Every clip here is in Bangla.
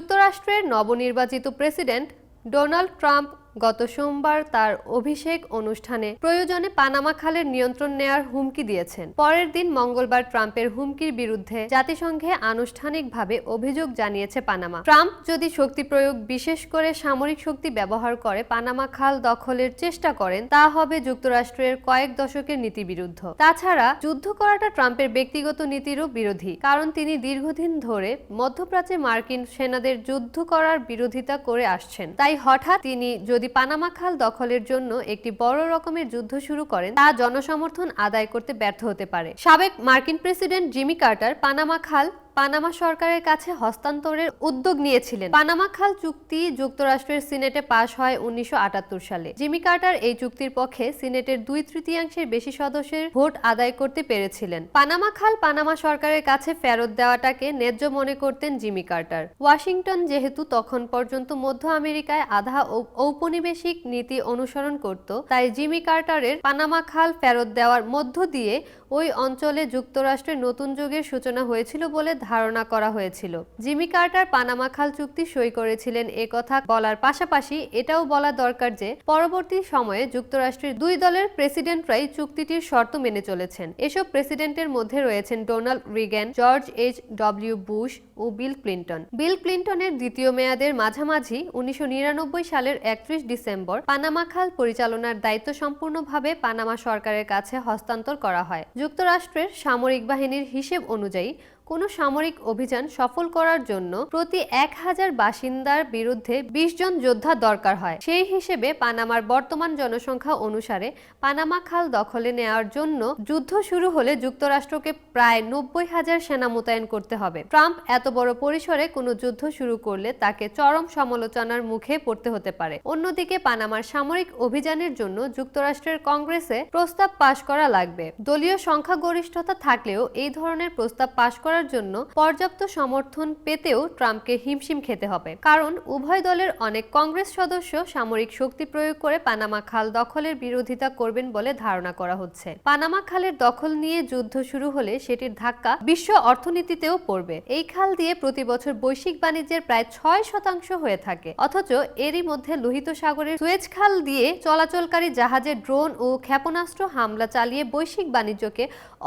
যুক্তরাষ্ট্রের নবনির্বাচিত প্রেসিডেন্ট ডোনাল্ড ট্রাম্প গত সোমবার তার অভিষেক অনুষ্ঠানে প্রয়োজনে পানামা খালের নিয়ন্ত্রণ নেয়ার হুমকি দিয়েছেন। পরের দিন মঙ্গলবার ট্রাম্পের হুমকির বিরুদ্ধে জাতিসংঘে আনুষ্ঠানিকভাবে অভিযোগ জানিয়েছে পানামা। ট্রাম্প যদি শক্তি প্রয়োগ বিশেষ করে সামরিক শক্তি ব্যবহার করে পানামা খাল দখলের চেষ্টা করেন, তা হবে যুক্তরাষ্ট্রের কয়েক দশকের নীতি বিরুদ্ধ তাছাড়া যুদ্ধ করাটা ট্রাম্পের ব্যক্তিগত নীতিরও বিরোধী, কারণ তিনি দীর্ঘদিন ধরে মধ্যপ্রাচ্যে মার্কিন সেনাদের যুদ্ধ করার বিরোধিতা করে আসছেন। তাই হঠাৎ তিনি যদি পানামা খাল দখলের জন্য একটি বড় রকমের যুদ্ধ শুরু করেন, তা জনসমর্থন আদায় করতে ব্যর্থ হতে পারে। সাবেক মার্কিন প্রেসিডেন্ট জিমি কার্টার পানামা খাল পানামা সরকারের কাছে হস্তান্তরের উদ্যোগ নিয়েছিলেন। পানামা খাল চুক্তি যুক্তরাষ্ট্রের সিনেটে পাশ হয় উনিশশো আটাত্তর সালে। জিমি কার্টার এই চুক্তির পক্ষে সিনেটের দুই তৃতীয়াংশের বেশি সদস্যের ভোট আদায় করতে পেরেছিলেন। পানামা খাল পানামা সরকারের কাছে ফেরত দেওয়াটাকে ন্যায্য মনে করতেন জিমি কার্টার। ওয়াশিংটন যেহেতু তখন পর্যন্ত মধ্য আমেরিকায় আধা ঔপনিবেশিক নীতি অনুসরণ করত, তাই জিমি কার্টারের পানামা খাল ফেরত দেওয়ার মধ্য দিয়ে ওই অঞ্চলে যুক্তরাষ্ট্রের নতুন যুগের সূচনা হয়েছিল বলে ধারণা করা হয়েছিল। জিমি কার্টার পানামা খাল চুক্তি সই করেছিলেন এ কথা বলার পাশাপাশি এটাও বলা দরকার যে, পরবর্তী সময়ে যুক্তরাষ্ট্রের দুই দলের প্রেসিডেন্টরাই চুক্তিটির শর্ত মেনে চলেছেন। এসব প্রেসিডেন্টের মধ্যে রয়েছেন Donald Reagan, George H W Bush ও বিল ক্লিন্টন। বিল ক্লিন্টনের দ্বিতীয় মেয়াদের মাঝামাঝি উনিশশো নিরানব্বই সালের একত্রিশ ডিসেম্বর পানামা খাল পরিচালনার দায়িত্ব সম্পূর্ণভাবে পানামা সরকারের কাছে হস্তান্তর করা হয়। যুক্তরাষ্ট্রের সামরিক বাহিনীর হিসেব অনুযায়ী কোনো সামরিক অভিযান সফল করার জন্য প্রতি এক হাজার বাসিন্দার বিরুদ্ধে বিশ জন যোদ্ধা দরকার হয়। সেই হিসেবে পানামার বর্তমান জনসংখ্যা অনুসারে পানামা খাল দখলে নেওয়ার জন্য যুদ্ধ শুরু হলে যুক্তরাষ্ট্রকে প্রায় নব্বই হাজার সেনা মোতায়েন করতে হবে। ট্রাম্প এত বড় পরিসরে কোনো যুদ্ধ শুরু করলে তাকে চরম সমালোচনার মুখে পড়তে হতে পারে। অন্যদিকে পানামার সামরিক অভিযানের জন্য যুক্তরাষ্ট্রের কংগ্রেসে প্রস্তাব পাশ করা লাগবে। দলীয় সংখ্যাগরিষ্ঠতা থাকলেও এই ধরনের প্রস্তাব পাশ করার জন্য পর্যাপ্ত সমর্থন পেতেও ট্রাম্পকে হিমশিম খেতে হবে। কারণ উভয় দলের অনেক কংগ্রেস সদস্য সামরিক শক্তি প্রয়োগ করে পানামা খাল দখলের বিরোধিতা করবেন বলে ধারণা করা হচ্ছে। পানামা খালের দখল নিয়ে যুদ্ধ শুরু হলে সেটির ধাক্কা বিশ্ব অর্থনীতিতেও পড়বে। এই খাল দিয়ে প্রতি বছর বৈশ্বিক বাণিজ্যের প্রায় ছয় শতাংশ হয়ে থাকে। অথচ এরই মধ্যে লোহিত সাগরের সুয়েজ খাল দিয়ে চলাচলকারী জাহাজে ড্রোন ও ক্ষেপণাস্ত্র হামলা চালিয়ে বৈশ্বিক বাণিজ্যকে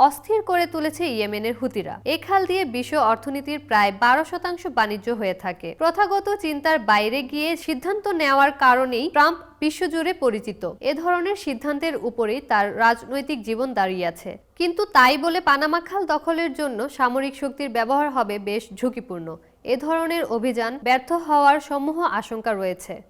অস্থির করে তুলেছে ইয়েমেনের হুতিরা। এ দিয়ে বিশ্ব অর্থনীতির প্রায় বারো শতাংশ বাণিজ্য হয়ে থাকে। প্রথাগত চিন্তার বাইরে গিয়ে সিদ্ধান্ত নেওয়ার কারণেই ট্রাম্প বিশ্বজুড়ে পরিচিত। এ ধরনের সিদ্ধান্তের উপরেই তার রাজনৈতিক জীবন দাঁড়িয়ে আছে। কিন্তু তাই বলে পানামা খাল দখলের জন্য সামরিক শক্তির ব্যবহার হবে বেশ ঝুঁকিপূর্ণ। এ ধরনের অভিযান ব্যর্থ হওয়ার সমূহ আশঙ্কা রয়েছে।